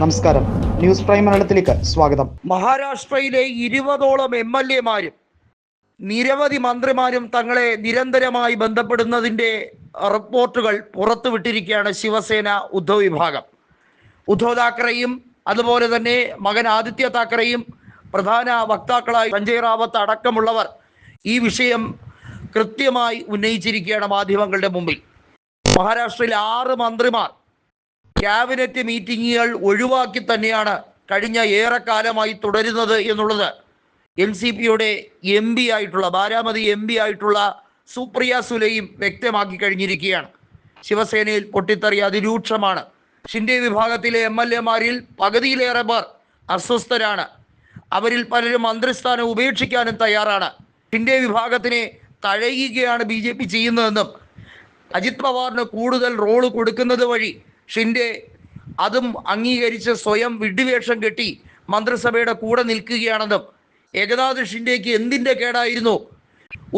നമസ്കാരം. News prime മലയാളത്തിലേക്ക് സ്വാഗതം. മഹാരാഷ്ട്രയിലെ ഇരുപതോളം എം എൽ എമാരും നിരവധി മന്ത്രിമാരും തങ്ങളെ നിരന്തരമായി ബന്ധപ്പെടുന്നതിന്റെ റിപ്പോർട്ടുകൾ പുറത്തുവിട്ടിരിക്കുകയാണ് ശിവസേന ഉദ്ധവ് വിഭാഗം. ഉദ്ധവ് താക്കറെയും അതുപോലെ തന്നെ മകൻ ആദിത്യ താക്കറെയും പ്രധാന വക്താക്കളായി സഞ്ജയ് റാവത്ത് അടക്കമുള്ളവർ ഈ വിഷയം കൃത്യമായി ഉന്നയിച്ചിരിക്കുകയാണ് മാധ്യമങ്ങളുടെ മുമ്പിൽ. മഹാരാഷ്ട്രയിൽ ആറ് മന്ത്രിമാർ ക്യാബിനറ്റ് മീറ്റിങ്ങുകൾ ഒഴിവാക്കി തന്നെയാണ് കഴിഞ്ഞ ഏറെക്കാലമായി തുടരുന്നത് എന്നുള്ളത്. എൻ സി പിയുടെ എം പി ആയിട്ടുള്ള ബാരാമതി എം പി ആയിട്ടുള്ള സുപ്രിയ സുലയും വ്യക്തമാക്കി കഴിഞ്ഞിരിക്കുകയാണ്. ശിവസേനയിൽ പൊട്ടിത്തെറി അതിരൂക്ഷമാണ്. ഷിൻഡെ വിഭാഗത്തിലെ എം എൽ എമാരിൽ പകുതിയിലേറെ പേർ അസ്വസ്ഥരാണ്. അവരിൽ പലരും മന്ത്രിസ്ഥാനം ഉപേക്ഷിക്കാനും തയ്യാറാണ്. ഷിൻഡെ വിഭാഗത്തിനെ തഴയുകയാണ് ബി ജെ പി ചെയ്യുന്നതെന്നും അജിത് പവാറിന് കൂടുതൽ റോൾ കൊടുക്കുന്നത് വഴി ഷിൻഡെ അതും അംഗീകരിച്ച് സ്വയം വിഡ്ഢിവേഷം കെട്ടി മന്ത്രിസഭയുടെ കൂടെ നിൽക്കുകയാണെന്നും ഏകനാഥ് ഷിൻഡേക്ക് എന്തിന്റെ കേടായിരുന്നു?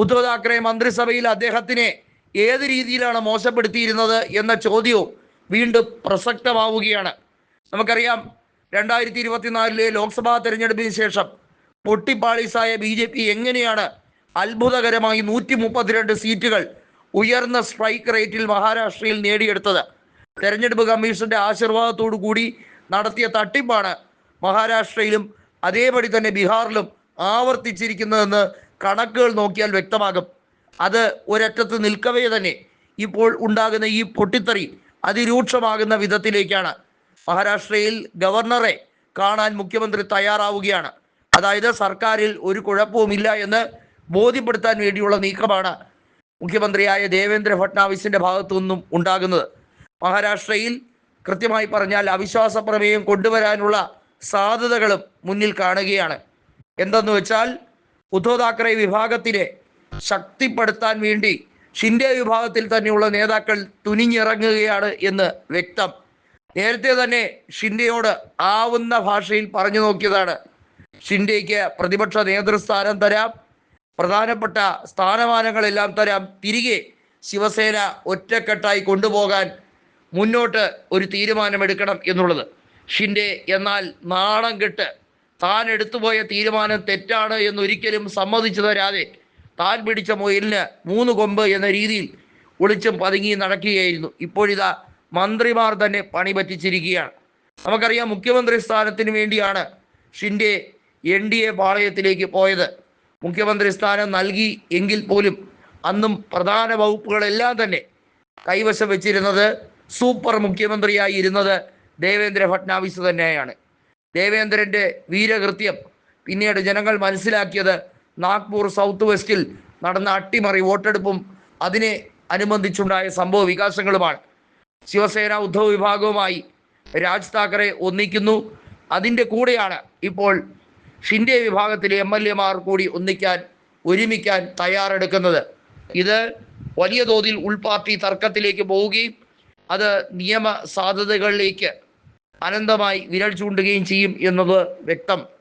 ഉദ്ധവ് താക്കറെ മന്ത്രിസഭയിൽ അദ്ദേഹത്തിനെ ഏത് രീതിയിലാണ് മോശപ്പെടുത്തിയിരുന്നത് എന്ന ചോദ്യവും വീണ്ടും പ്രസക്തമാവുകയാണ്. നമുക്കറിയാം രണ്ടായിരത്തി ഇരുപത്തിനാലിലെ ലോക്സഭാ തെരഞ്ഞെടുപ്പിന് ശേഷം പൊട്ടിപ്പാളീസായ ബി ജെ പി എങ്ങനെയാണ് അത്ഭുതകരമായി നൂറ്റി മുപ്പത്തിരണ്ട് സീറ്റുകൾ ഉയർന്ന സ്ട്രൈക്ക് റേറ്റിൽ മഹാരാഷ്ട്രയിൽ നേടിയെടുത്തത്? തെരഞ്ഞെടുപ്പ് കമ്മീഷന്റെ ആശീർവാദത്തോടു കൂടി നടത്തിയ തട്ടിപ്പാണ് മഹാരാഷ്ട്രയിലും അതേപടി തന്നെ ബീഹാറിലും ആവർത്തിച്ചിരിക്കുന്നതെന്ന് കണക്കുകൾ നോക്കിയാൽ വ്യക്തമാകും. അത് ഒരറ്റത്ത് നിൽക്കവേ തന്നെ ഇപ്പോൾ ഉണ്ടാകുന്ന ഈ പൊട്ടിത്തെറി അതിരൂക്ഷമാകുന്ന വിധത്തിലേക്കാണ്. മഹാരാഷ്ട്രയിൽ ഗവർണറെ കാണാൻ മുഖ്യമന്ത്രി തയ്യാറാവുകയാണ്. അതായത് സർക്കാരിൽ ഒരു കുഴപ്പവുമില്ല എന്ന് ബോധ്യപ്പെടുത്താൻ വേണ്ടിയുള്ള നീക്കമാണ് മുഖ്യമന്ത്രിയായ ദേവേന്ദ്ര ഫട്നാവിസിന്റെ ഭാഗത്തു നിന്നും ഉണ്ടാകുന്നത്. മഹാരാഷ്ട്രയിൽ കൃത്യമായി പറഞ്ഞാൽ അവിശ്വാസ പ്രമേയം കൊണ്ടുവരാനുള്ള സാധ്യതകളും മുന്നിൽ കാണുകയാണ്. എന്തെന്ന് വെച്ചാൽ ഉദ്ധവ് താക്കറെ വിഭാഗത്തിനെ ശക്തിപ്പെടുത്താൻ വേണ്ടി ഷിൻഡെ വിഭാഗത്തിൽ തന്നെയുള്ള നേതാക്കൾ തുനിഞ്ഞിറങ്ങുകയാണ് എന്ന് വ്യക്തം. നേരത്തെ തന്നെ ഷിൻഡെയോട് ആവുന്ന ഭാഷയിൽ പറഞ്ഞു നോക്കിയതാണ്. ഷിൻഡെയ്ക്ക് പ്രതിപക്ഷ നേതൃസ്ഥാനം തരാം പ്രധാനപ്പെട്ട സ്ഥാനമാനങ്ങളെല്ലാം തരാം തിരികെ ശിവസേന ഒറ്റക്കെട്ടായി കൊണ്ടുപോകാൻ മുന്നോട്ട് ഒരു തീരുമാനമെടുക്കണം എന്നുള്ളത്. ഷിൻഡെ എന്നാൽ നാണം കെട്ട് താൻ എടുത്തുപോയ തീരുമാനം തെറ്റാണ് എന്നൊരിക്കലും സമ്മതിച്ചു തരാതെ താൻ പിടിച്ച മുയലിന് മൂന്ന് കൊമ്പ് എന്ന രീതിയിൽ ഒളിച്ചും പതുങ്ങി നടക്കുകയായിരുന്നു. ഇപ്പോഴിതാ മന്ത്രിമാർ തന്നെ പണി പറ്റിച്ചിരിക്കുകയാണ്. നമുക്കറിയാം മുഖ്യമന്ത്രി സ്ഥാനത്തിന് വേണ്ടിയാണ് ഷിൻഡെ എൻ ഡി എ പാളയത്തിലേക്ക് പോയത്. മുഖ്യമന്ത്രി സ്ഥാനം നൽകി എങ്കിൽ പോലും അന്നും പ്രധാന വകുപ്പുകളെല്ലാം തന്നെ കൈവശം വെച്ചിരുന്നത് സൂപ്പർ മുഖ്യമന്ത്രിയായി ഇരുന്നത് ദേവേന്ദ്ര ഫട്നാവിസ് തന്നെയാണ്. ദേവേന്ദ്രന്റെ വീരകൃത്യം പിന്നീട് ജനങ്ങൾ മനസ്സിലാക്കിയത് നാഗ്പൂർ സൗത്ത് വെസ്റ്റിൽ നടന്ന അട്ടിമറി വോട്ടെടുപ്പും അതിനെ അനുബന്ധിച്ചുണ്ടായ സംഭവ വികാസങ്ങളുമാണ്. ശിവസേന ഉദ്ധവ് വിഭാഗവുമായി രാജ് താക്കറെ ഒന്നിക്കുന്നു. അതിന്റെ കൂടെയാണ് ഇപ്പോൾ ഷിൻഡെ വിഭാഗത്തിലെ എം എൽ എമാർ കൂടി ഒന്നിക്കാൻ ഒരുമിക്കാൻ തയ്യാറെടുക്കുന്നത്. ഇത് വലിയ തോതിൽ ഉൾപാർട്ടി തർക്കത്തിലേക്ക് പോവുകയും അത് നിയമ സാധ്യതകളിലേക്ക് അനന്തമായി വിരൽ ചൂണ്ടുകയും ചെയ്യും എന്നത് വ്യക്തം.